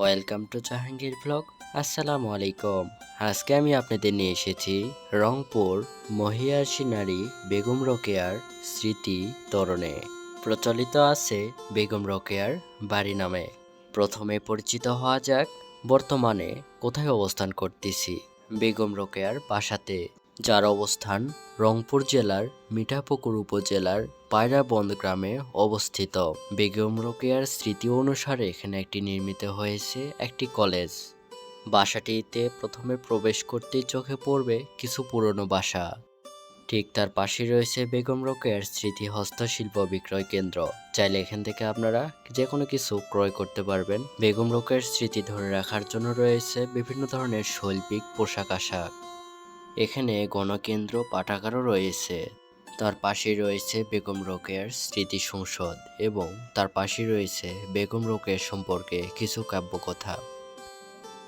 Welcome to Jahangir blog আসসালামু আলাইকুম আজকে আমি আপনাদের নিয়ে এসেছি রংপুর মহিয়ার সিনারি বেগম রোকেয়ার স্মৃতি তরণে। প্রচলিত আছে বেগম রোকেয়ার বাড়ি নামে। প্রথমে পরিচিত হওয়া যাক, বর্তমানে কোথায় অবস্থান করতেছি। বেগম রোকেয়ার বাসাতে। যার অবস্থান রংপুর জেলার মিঠাপুকুর উপজেলার পায়রাবন্দ গ্রামে অবস্থিত। বেগম রোকেয়ার স্মৃতি অনুসারে এখানে একটি নির্মিত হয়েছে একটি কলেজ। বাসাটিতে প্রথমে প্রবেশ করতেই চোখে পড়বে কিছু পুরনো বাসা। ঠিক তার পাশে রয়েছে বেগম রোকেয়ার স্মৃতি হস্তশিল্প বিক্রয় কেন্দ্র। চাইলে এখান থেকে আপনারা যে কোনো কিছু ক্রয় করতে পারবেন। বেগম রোকেয়ার স্মৃতি ধরে রাখার জন্য রয়েছে বিভিন্ন ধরনের শৈল্পিক পোশাক আশাক এখানে গণকেন্দ্র পাঠাগারও রয়েছে। তার পাশে রয়েছে বেগম রোকেয়ার স্মৃতি সংসদ এবং তার পাশে রয়েছে বেগম রোকেয়ার সম্পর্কে কিছু কাব্যকথা।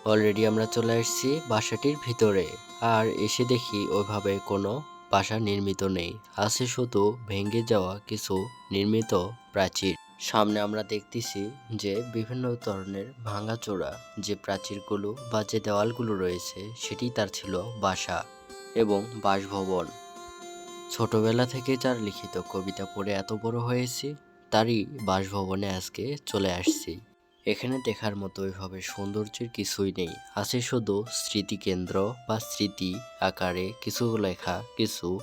অলরেডি আমরা চলে এসেছি বাসাটির ভিতরে। আর এসে দেখি ওইভাবে কোনো বাসা নির্মিত নেই। আছে শুধু ভেঙে যাওয়া কিছু নির্মিত প্রাচীর। সামনে আমরা দেখতেছি যে বিভিন্ন ধরনের ভাঙাচোরা, যে প্রাচীরগুলো বা যে দেওয়ালগুলো রয়েছে, সেটি তার ছিল বাসা। এবং বাসভবন। ছোটবেলা থেকে যার লিখিত কবিতা পড়ে এত বড় হয়েছি, তারই বাসভবনে আজকে চলে আসছি। এখানে দেখার মতো ওইভাবে সৌন্দর্যের কিছুই নেই। আছে শুধু স্মৃতিকেন্দ্র বা স্মৃতি আকারে কিছু লেখা কিছু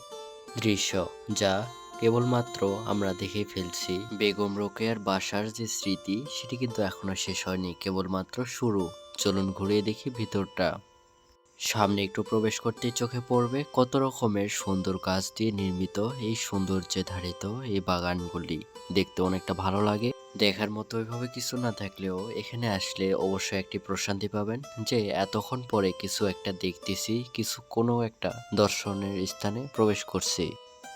দৃশ্য, যা কেবলমাত্র আমরা দেখে ফেলছি। বেগম রোকেয়ার বাসার যে স্মৃতি, সেটি কিন্তু এখনও শেষ হয়নি, কেবলমাত্র শুরু। চলুন ঘুরিয়ে দেখি ভিতরটা। সামনে একটু প্রবেশ করতে চোখে পড়বে কত রকমের সুন্দর গাছ দিয়ে নির্মিত এই সৌন্দর্যে ধারিত এই বাগানগুলি। দেখতে অনেকটা ভালো লাগে। দেখার মতো ওইভাবে কিছু না থাকলেও এখানে আসলে অবশ্যই একটি প্রশান্তি পাবেন যে এতক্ষণ পরে কিছু একটা দেখতেছি, কিছু কোনো একটা দর্শনের স্থানে প্রবেশ করছি।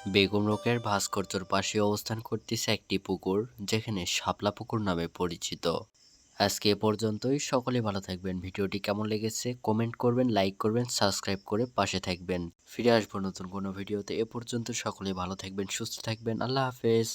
বেগম রোকের ভাস্কর্যর পাশে অবস্থান করতেছে একটি পুকুর, যেখানে শাপলা পুকুর নামে পরিচিত। আজকে এ পর্যন্তই। সকলে ভালো থাকবেন। ভিডিওটি কেমন লেগেছে কমেন্ট করবেন, লাইক করবেন, সাবস্ক্রাইব করে পাশে থাকবেন। ফিরে আসব নতুন কোনো ভিডিওতে। এ পর্যন্ত সকলে ভালো থাকবেন, সুস্থ থাকবেন। আল্লাহ হাফেজ।